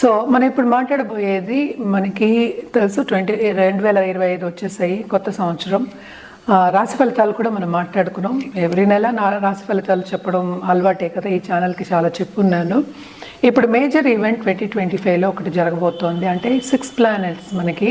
So మనం ఇప్పుడు మాట్లాడబోయేది మనకి తెలుసు ట్వంటీ రెండు వేల ఇరవై ఐదు వచ్చేసాయి కొత్త సంవత్సరం. రాశి ఫలితాలు కూడా మనం మాట్లాడుకున్నాం. ఎవ్రీ నెల నా రాశి ఫలితాలు చెప్పడం అలవాటే కదా ఈ ఛానల్కి చాలా చెప్పున్నాను. ఇప్పుడు మేజర్ ఈవెంట్ ట్వంటీ ట్వంటీ ఫైవ్లో ఒకటి జరగబోతోంది. అంటే సిక్స్ ప్లానెట్స్ మనకి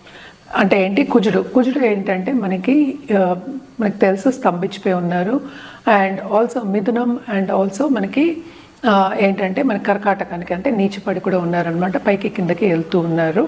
అంటే ఏంటి? కుజుడు. కుజుడు ఏంటంటే మనకి మనకు మనకి తెలుసు స్తంభించిపోయి ఉన్నారు. అండ్ ఆల్సో మిథునం అండ్ ఆల్సో మనకి ఏంటంటే మన కర్కాటకానికి అంటే నీచిపడి కూడా ఉన్నారనమాట పైకి కిందకి వెళ్తూ ఉన్నారు.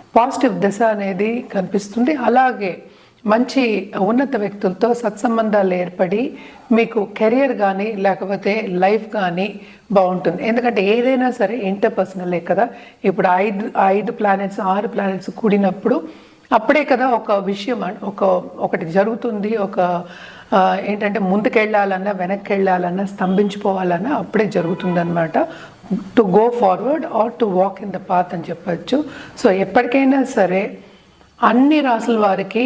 పాజిటివ్ దశ అనేది కనిపిస్తుంది. అలాగే మంచి ఉన్నత వ్యక్తులతో సత్సంబంధాలు ఏర్పడి మీకు కెరియర్ కానీ లేకపోతే లైఫ్ కానీ బాగుంటుంది. ఎందుకంటే ఏదైనా సరే ఇంటర్పర్సనలే కదా. ఇప్పుడు ఐదు ఐదు ప్లానెట్స్ ఆరు ప్లానెట్స్ కూడినప్పుడు అప్పుడే కదా ఒక విషయం ఒక ఒకటి జరుగుతుంది ఒక ఏంటంటే ముందుకెళ్ళాలన్నా వెనక్కి వెళ్ళాలన్నా స్తంభించిపోవాలన్నా అప్పుడే జరుగుతుందనమాట to go forward or to walk in the path అని చెప్పచ్చు. సో ఎప్పటికైనా సరే అన్ని రాసుల వారికి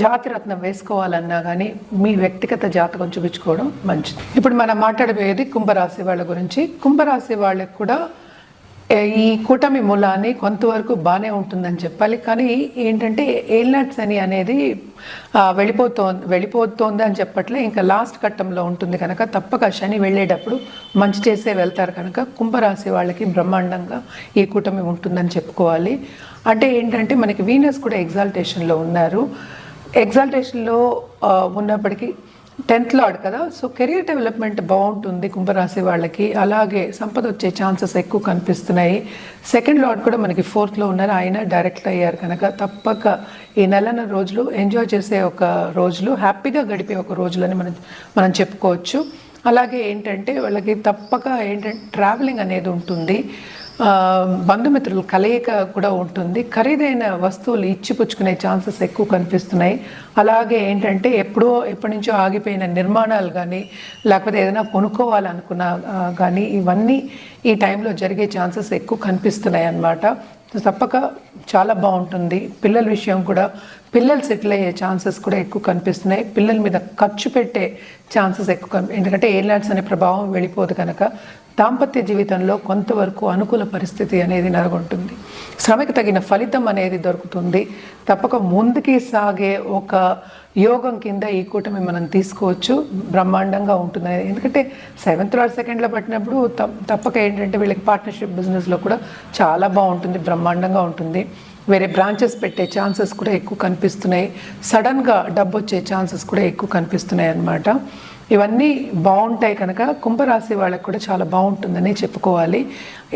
జాతిరత్నం వేసుకోవాలన్నా కానీ మీ వ్యక్తిగత జాతకం చూపించుకోవడం మంచిది. ఇప్పుడు మనం మాట్లాడబోయేది కుంభరాశి వాళ్ళ గురించి. కుంభరాశి వాళ్ళకి కూడా ఈ కూటమి మూలాన్ని కొంతవరకు బాగానే ఉంటుందని చెప్పాలి. కానీ ఏంటంటే ఏల్నట్స్ అని అనేది వెళ్ళిపోతో వెళ్ళిపోతుంది అని చెప్పట్లే. ఇంకా లాస్ట్ ఘట్టంలో ఉంటుంది కనుక తప్పక శని వెళ్ళేటప్పుడు మంచి చేసే వెళ్తారు కనుక కుంభరాశి వాళ్ళకి బ్రహ్మాండంగా ఈ కూటమి ఉంటుందని చెప్పుకోవాలి. అంటే ఏంటంటే మనకి వీనస్ కూడా ఎగ్జాల్టేషన్లో ఉన్నారు. ఎగ్జాల్టేషన్లో ఉన్నప్పటికీ టెన్త్ లాడ్ కదా సో కెరియర్ డెవలప్మెంట్ బాగుంటుంది కుంభరాశి వాళ్ళకి. అలాగే సంపద వచ్చే ఛాన్సెస్ ఎక్కువ కనిపిస్తున్నాయి. సెకండ్ లాడ్ కూడా మనకి ఫోర్త్లో ఉన్నారు. ఆయన డైరెక్ట్ అయ్యారు కనుక తప్పక ఈ నెలన్న రోజులు ఎంజాయ్ చేసే ఒక రోజులు హ్యాపీగా గడిపే ఒక రోజులని మనం మనం చెప్పుకోవచ్చు. అలాగే ఏంటంటే వాళ్ళకి తప్పక ఏంటంటే ట్రావెలింగ్ అనేది ఉంటుంది. బంధుమిత్రుల కలయిక కూడా ఉంటుంది. ఖరీదైన వస్తువులు ఇచ్చిపుచ్చుకునే ఛాన్సెస్ ఎక్కువ కనిపిస్తున్నాయి. అలాగే ఏంటంటే ఎప్పుడో ఎప్పటి నుంచో ఆగిపోయిన నిర్మాణాలు కానీ లేకపోతే ఏదైనా కొనుక్కోవాలనుకున్నా కానీ ఇవన్నీ ఈ టైంలో జరిగే ఛాన్సెస్ ఎక్కువ కనిపిస్తున్నాయి అన్నమాట. తప్పక చాలా బాగుంటుంది. పిల్లల విషయం కూడా పిల్లలు సెటిల్ అయ్యే ఛాన్సెస్ కూడా ఎక్కువ కనిపిస్తున్నాయి. పిల్లల మీద ఖర్చు పెట్టే ఛాన్సెస్ ఎక్కువ ఎందుకంటే ఎయిర్లైన్స్ అనే ప్రభావం వెళ్ళిపోదు కనుక దాంపత్య జీవితంలో కొంతవరకు అనుకూల పరిస్థితి అనేది నెలకొంటుంది. శ్రమకి తగిన ఫలితం అనేది దొరుకుతుంది. తప్పక ముందుకి సాగే ఒక యోగం కింద ఈ కూటమి మనం తీసుకోవచ్చు. బ్రహ్మాండంగా ఉంటుంది. ఎందుకంటే సెవెంత్ ఆర్ సెకండ్లో పట్టినప్పుడు తప్పక ఏంటంటే వీళ్ళకి పార్ట్నర్షిప్ బిజినెస్లో కూడా చాలా బాగుంటుంది. బ్రహ్మాండంగా ఉంటుంది. వేరే బ్రాంచెస్ పెట్టే ఛాన్సెస్ కూడా ఎక్కువ కనిపిస్తున్నాయి. సడన్గా డబ్బు వచ్చే ఛాన్సెస్ కూడా ఎక్కువ కనిపిస్తున్నాయి అన్నమాట ఇవన్నీ బాగుంటాయి కనుక కుంభరాశి వాళ్ళకి కూడా చాలా బాగుంటుందని చెప్పుకోవాలి.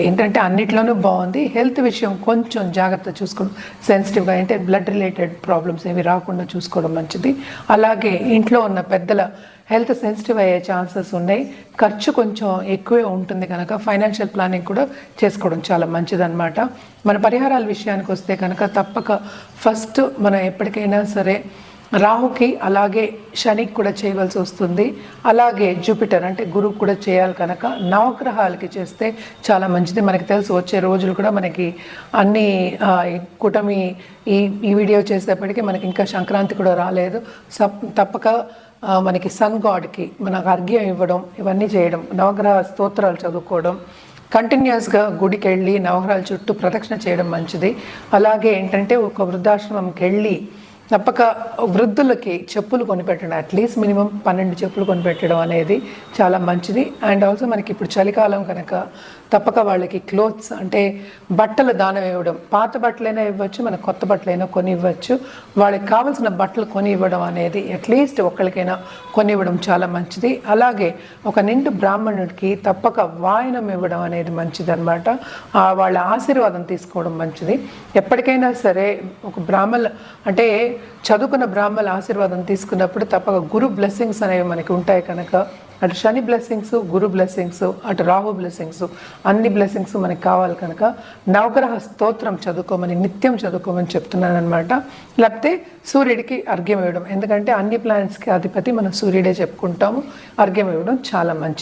ఏంటంటే అన్నిట్లోనూ బాగుంది. హెల్త్ విషయం కొంచెం జాగ్రత్త చూసుకోవడం సెన్సిటివ్గా అంటే బ్లడ్ రిలేటెడ్ ప్రాబ్లమ్స్ ఏవి రాకుండా చూసుకోవడం మంచిది. అలాగే ఇంట్లో ఉన్న పెద్దల హెల్త్ సెన్సిటివ్ అయ్యే ఛాన్సెస్ ఉన్నాయి. ఖర్చు కొంచెం ఎక్కువే ఉంటుంది కనుక ఫైనాన్షియల్ ప్లానింగ్ కూడా చేసుకోవడం చాలా మంచిదన్నమాట. మన పరిహారాల విషయానికి వస్తే కనుక తప్పక ఫస్ట్ మనం ఎప్పటికైనా సరే రాహుకి అలాగే శనికి కూడా చేయవలసి వస్తుంది. అలాగే జూపిటర్ అంటే గురువు కూడా చేయాలి కనుక నవగ్రహాలకి చేస్తే చాలా మంచిది. మనకి తెలుసు వచ్చే రోజులు కూడా మనకి అన్ని కూటమి ఈ ఈ వీడియో చేసేప్పటికీ మనకి ఇంకా సంక్రాంతి కూడా రాలేదు. సప్ తప్పక మనకి సన్ గాడ్కి మనకు అర్ఘ్యం ఇవ్వడం ఇవన్నీ చేయడం నవగ్రహ స్తోత్రాలు చదువుకోవడం కంటిన్యూస్గా గుడికి వెళ్ళి నవగ్రహాల చుట్టూ ప్రదక్షిణ చేయడం మంచిది. అలాగే ఏంటంటే ఒక వృద్ధాశ్రమంకి వెళ్ళి తప్పక వృద్ధులకి చెప్పులు కొనిపెట్టడం అట్లీస్ట్ మినిమం పన్నెండు చెప్పులు కొనిపెట్టడం అనేది చాలా మంచిది. అండ్ ఆల్సో మనకి ఇప్పుడు చలికాలం కనుక తప్పక వాళ్ళకి క్లోత్స్ అంటే బట్టలు దానం ఇవ్వడం పాత బట్టలైనా ఇవ్వచ్చు మన కొత్త బట్టలైనా కొని ఇవ్వచ్చు వాళ్ళకి కావాల్సిన బట్టలు కొని ఇవ్వడం అనేది అట్లీస్ట్ ఒక్కరికైనా కొని ఇవ్వడం చాలా మంచిది. అలాగే ఒక నిండు బ్రాహ్మణుడికి తప్పక వాయనం ఇవ్వడం అనేది మంచిది అనమాట వాళ్ళ ఆశీర్వాదం తీసుకోవడం మంచిది. ఎప్పటికైనా సరే ఒక బ్రాహ్మణ అంటే చదువుకున్న బ్రాహ్మణ ఆశీర్వాదం తీసుకున్నప్పుడు తప్పక గురు బ్లెస్సింగ్స్ అనేవి మనకి ఉంటాయి కనుక. అటు శని బ్లెస్సింగ్స్ గురు బ్లెస్సింగ్స్ అటు రాహు బ్లెస్సింగ్స్ అన్ని బ్లెస్సింగ్స్ మనకి కావాలి కనుక. నవగ్రహ స్తోత్రం చదువుకోమని నిత్యం చదువుకోమని చెప్తున్నాను అనమాట లేకపోతే సూర్యుడికి అర్ఘ్యం ఇవ్వడం. ఎందుకంటే అన్ని ప్లానెట్స్కి అధిపతి మనం సూర్యుడే చెప్పుకుంటాము. అర్ఘ్యం ఇవ్వడం చాలా మంచిది.